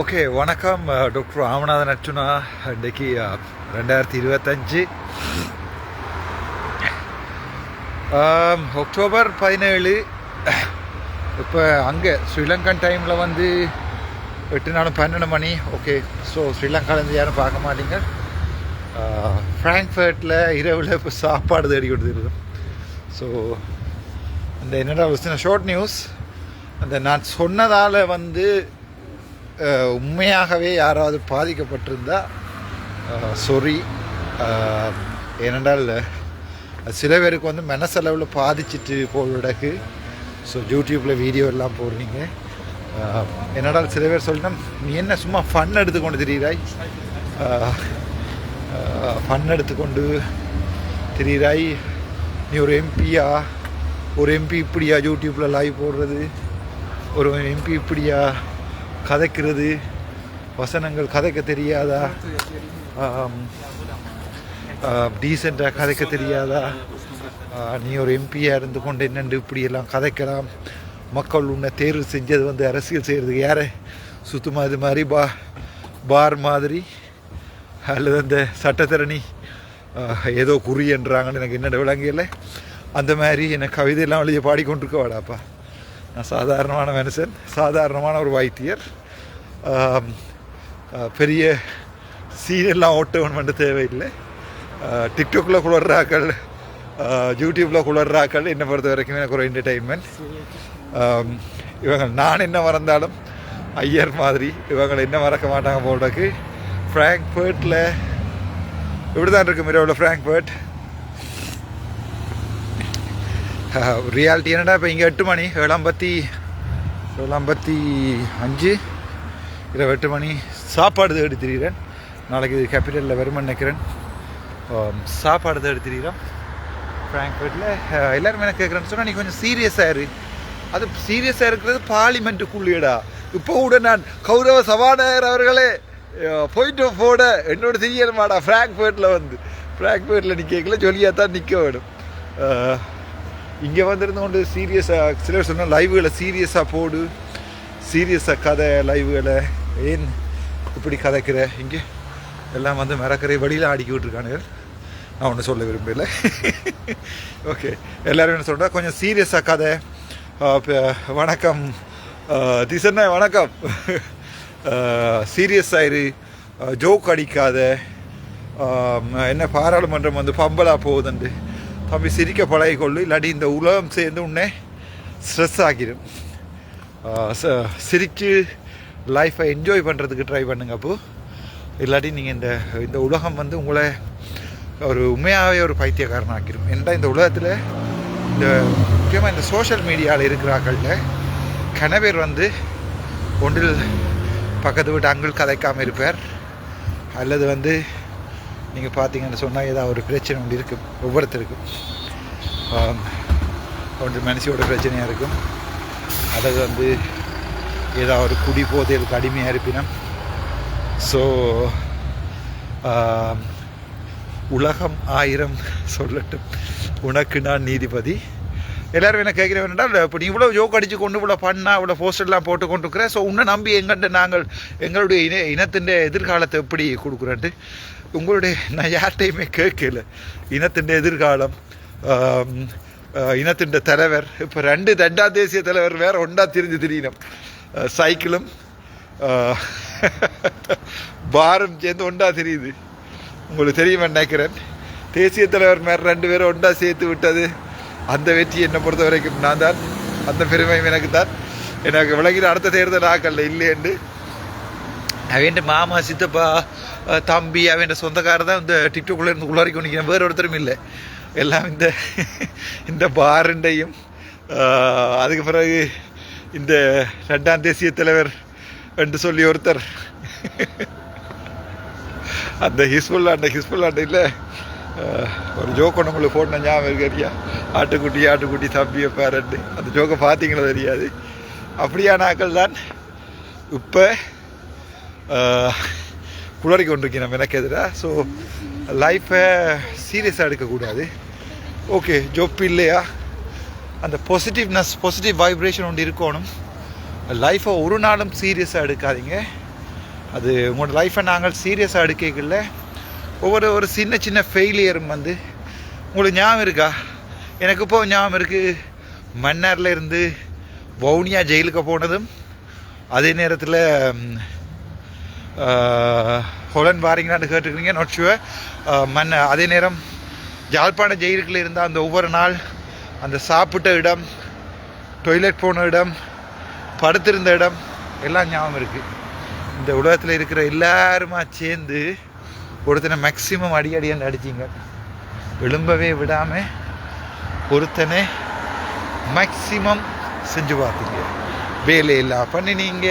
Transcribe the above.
Okay வணக்கம் doctor Ramanathan Archuna இன்றைக்கு ரெண்டாயிரத்தி இருபத்தஞ்சு. அக்டோபர் பதினேழு இப்போ அங்கே ஸ்ரீலங்கன் டைமில் வந்து எட்டு நாளும் பன்னெண்டு மணி. ஓகே ஸோ ஸ்ரீலங்காலேருந்து யாரும் பார்க்க மாட்டீங்க. ஃப்ராங்க்ஃபர்ட்டில் இரவில் இப்போ சாப்பாடு தேடி கொடுத்துருக்கோம் ஸோ அந்த என்னடா ஷார்ட் நியூஸ் அந்த நான் சொன்னதால் வந்து உண்மையாகவே யாராவது பாதிக்கப்பட்டிருந்தா சொரி ஏனென்றால் சில பேருக்கு வந்து மனசளவில் பாதிச்சிட்டு போடுறதுக்கு ஸோ யூடியூப்பில் வீடியோ எல்லாம் போடுறீங்க. என்னடா என்னடால் சில பேர் சொல்லிட்டோம் நீ என்ன சும்மா ஃபன் எடுத்துக்கொண்டு திரியிறாய்? ஃபன் எடுத்துக்கொண்டு திரியிறாய். நீ ஒரு எம்பியா ஒரு எம்பி இப்படியா? யூடியூப்பில் லைவ் போடுறது? ஒரு எம்பி இப்படியா? கதைக்கிறது வசனங்கள் கதைக்க தெரியாதா? டீசெண்டாக கதைக்க தெரியாதா? நீ ஒரு எம்பியாக இருந்து கொண்டு என்னென்று இப்படியெல்லாம் கதைக்கலாம்? மக்கள் உன்னை தேர்வு செஞ்சது வந்து அரசியல் செய்கிறதுக்கு யாரை? சுத்தமாக இது மாதிரி பா பார் மாதிரி? அல்லது அந்த சட்டத்தரணி ஏதோ ஏதோ குறின்றாங்கன்னு எனக்கு என்னென்ன விளங்கல? அந்த மாதிரி எனக்கு கவிதையெல்லாம் எழுதி பாடிக்கொண்டிருக்க வாடாப்பா நான் சாதாரணமான மனுஷன் சாதாரணமான ஒரு வைத்தியர். பெரிய சீனெல்லாம் ஓட்டவன் பண்ண தேவையில்லை. டிக்டாக்கில் குளர்றாக்கள் யூடியூப்பில் குளர்றாக்கள் என்னை பொறுத்த வரைக்கும் எனக்கு ஒரு என்டர்டெயின்மெண்ட் இவங்க நான் என்ன மறந்தாலும் ஐயர் மாதிரி இவங்களை என்ன மறக்க மாட்டாங்க போடுறதுக்கு ஃப்ராங்க்ஃபர்ட்டில் இப்படி தான் இருக்கும் இரவில் ஃப்ராங்க்ஃபர்ட் ரியாலிட்டி என்னடா இப்போ இங்கே எட்டு மணி? ஏழாம்பத்தி ஏழாம்பத்தி அஞ்சு. இரவு எட்டு மணி. சாப்பாடு தேடி திரிகிறேன் நாளைக்கு கேபிட்டலில் வருமானு நினைக்கிறேன். சாப்பாடு தேடி திரிகிறோம் ஃப்ராங்க்ஃபர்ட்டில் எல்லோரும் என்ன கேட்குறேன்னு சொன்னால் நீ கொஞ்சம் சீரியஸாக இரு. அது சீரியஸாக இருக்கிறது பார்லிமெண்ட்டுக்குள்ளேடா இப்போ கூட நான் கௌரவ சபாநாயகர் அவர்களே போயிட்டு போட என்னோட தெரியணுமாடா ஃப்ராங்க்ஃபர்ட்டில் வந்து. ஃப்ராங்க்ஃபர்ட்டில் நிற்கல ஜொலியாக தான் நிற்க வேணும். இங்கே வந்திருந்து கொண்டு சீரியஸாக சிலர் சொன்னால் லைவுகளை சீரியஸாக போடு. சீரியஸாக கதை லைவுகளை. ஏன் இப்படி கதைக்கிற? இங்கே எல்லாம் வந்து மறக்கிற வழியில் ஆடிக்கி விட்டுருக்கானுங்க நான் ஒன்றும் சொல்ல விரும்பலை. ஓகே. எல்லோரும் என்ன சொல்கிறா கொஞ்சம் சீரியஸாக கதை. வணக்கம். திசண்ண வணக்கம். சீரியஸ் ஆயிரு. ஜோக் அடிக்காத. என்ன பாராளுமன்றம் வந்து பம்பலாக போகுதுண்டு. தம்பி சிரிக்க பழகிக்கொள்ளு இல்லாட்டி இந்த உலகம் சேர்ந்து உன்னே ஸ்ட்ரெஸ் ஆகிடும் ச- சிரிச்சு லைஃப்பை என்ஜாய் பண்ணுறதுக்கு ட்ரை பண்ணுங்க அப்போ இல்லாட்டி நீங்கள் இந்த இந்த உலகம் வந்து உங்களை ஒரு உண்மையாகவே ஒரு பைத்தியக்காரன் ஆக்கிடும் ஏன்டா இந்த உலகத்தில் இந்த முக்கியமாக இந்த சோஷியல் மீடியாவில் இருக்கிறாக்களில் கணவர் வந்து ஒன்றில் பக்கத்து வீட்டு அங்கிள் கதைக்காமல் இருப்பார். அல்லது வந்து நீங்கள் பார்த்தீங்கன்னு சொன்னால் ஏதாவது ஒரு பிரச்சனை ஒன்று இருக்கும் ஒவ்வொருத்தருக்கும். ஒன்று மனுஷியோட பிரச்சனையாக இருக்கும். அதை வந்து ஏதாவது ஒரு குடி போதைகளுக்கு அடிமையாக இருப்பினம். ஸோ உலகம் ஆயிரம் சொல்லட்டும். உனக்கு நான் நீதிபதி. எல்லாரும் என்ன கேட்குறேன் வேண்டாம் இப்போ நீ இவ்வளோ ஜோக் அடித்து கொண்டு இவ்வளோ பண்ணா இவ்வளோ போஸ்டர்லாம் போட்டு கொண்டு இருக்கிற ஸோ உன்னை நம்பி எங்கிட்ட நாங்கள் எங்களுடைய இன இனத்தின் எதிர்காலத்தை எப்படி கொடுக்குறேன்ட்டு உங்களுடைய நான் யார்கிட்டையுமே கேட்கல. இனத்தின் எதிர்காலம் இனத்தின் தலைவர் இப்போ ரெண்டு ரெண்டாம் தேசிய தலைவர் வேற ஒன்றா திரிஞ்சு திரியணும் சைக்கிளும் பாரம் சேர்ந்து ஒன்றா தெரியுது. உங்களுக்கு தெரியுமா நினைக்கிறேன். தேசிய தலைவர் மேலே ரெண்டு பேரும் ஒன்றா சேர்த்து விட்டது. அந்த வெற்றி என்னை பொறுத்த வரைக்கும் நான் தான். அந்த பெருமையும் எனக்கு தான். எனக்கு விளக்கிற அடுத்த தேர்தல் ஆக்கல்ல இல்லையண்டு அவன் மாமா சித்தப்பா தம்பி அவன் சொந்தக்காரர் தான் இந்த டிக்டோக்குள்ளே இருந்து உள்ளாரிக்க நிற்கிறேன் வேற ஒருத்தரும் இல்லை. எல்லாம் இந்த இந்த பாரண்டையும் அதுக்கு பிறகு இந்த ரெண்டாம் தேசிய தலைவர் என்று சொல்லி ஒருத்தர். அந்த ஹிஸ்புல்லாண்ட ஹிஸ்புல்லாண்ட இல்லை. ஒரு ஜோக் ஒன்று உங்களுக்கு போட்டேன் ஞாபகம் இருக்கியா ஆட்டுக்குட்டி ஆட்டுக்குட்டி தம்பியை பேரண்டு அந்த ஜோக்கை பார்த்தீங்களோ தெரியாது. அப்படியான ஆக்கள் தான்? இப்போ குளறி கொண்டிருக்கேன் நம்ம எனக்கு எதிராக ஸோ லைஃப்பை சீரியஸாக எடுக்கக்கூடாது. ஓகே ஜோப் இல்லையா? அந்த பாசிட்டிவ்னஸ் பாசிட்டிவ் வைப்ரேஷன் ஒன்று இருக்கணும். லைஃப்பை ஒரு நாளும் சீரியஸாக எடுக்காதீங்க. அது உங்களோட லைஃப்பை நாங்கள் சீரியஸாக எடுக்கல ஒவ்வொரு ஒரு சின்ன சின்ன ஃபெயிலியரும் வந்து உங்களுக்கு ஞாபகம் இருக்கா? எனக்கு இப்போ ஞாபகம் இருக்குது மன்னாரில் இருந்து வவுனியா ஜெயிலுக்கு போனதும் அதே நேரத்தில் ஹொலன் வாரீங்களான்னு கேட்டுக்கிறீங்க நாட் ஷுவர் மண் அதே நேரம் யாழ்ப்பாண ஜெயிலுக்குள்ள இருந்த அந்த ஒவ்வொரு நாள் அந்த சாப்பிட்ட இடம் டொய்லெட் போன இடம் படுத்திருந்த இடம் எல்லாம் ஞாபகம் இருக்குது இந்த உலகத்தில் இருக்கிற எல்லாருமா சேர்ந்து ஒருத்தனை மேக்சிமம் அடி அடியான்னு அடிச்சிங்க எழும்பவே விடாமல் ஒருத்தனை மேக்சிமம் செஞ்சு பார்த்தீங்க. வேலையில்லா பண்ணினீங்க.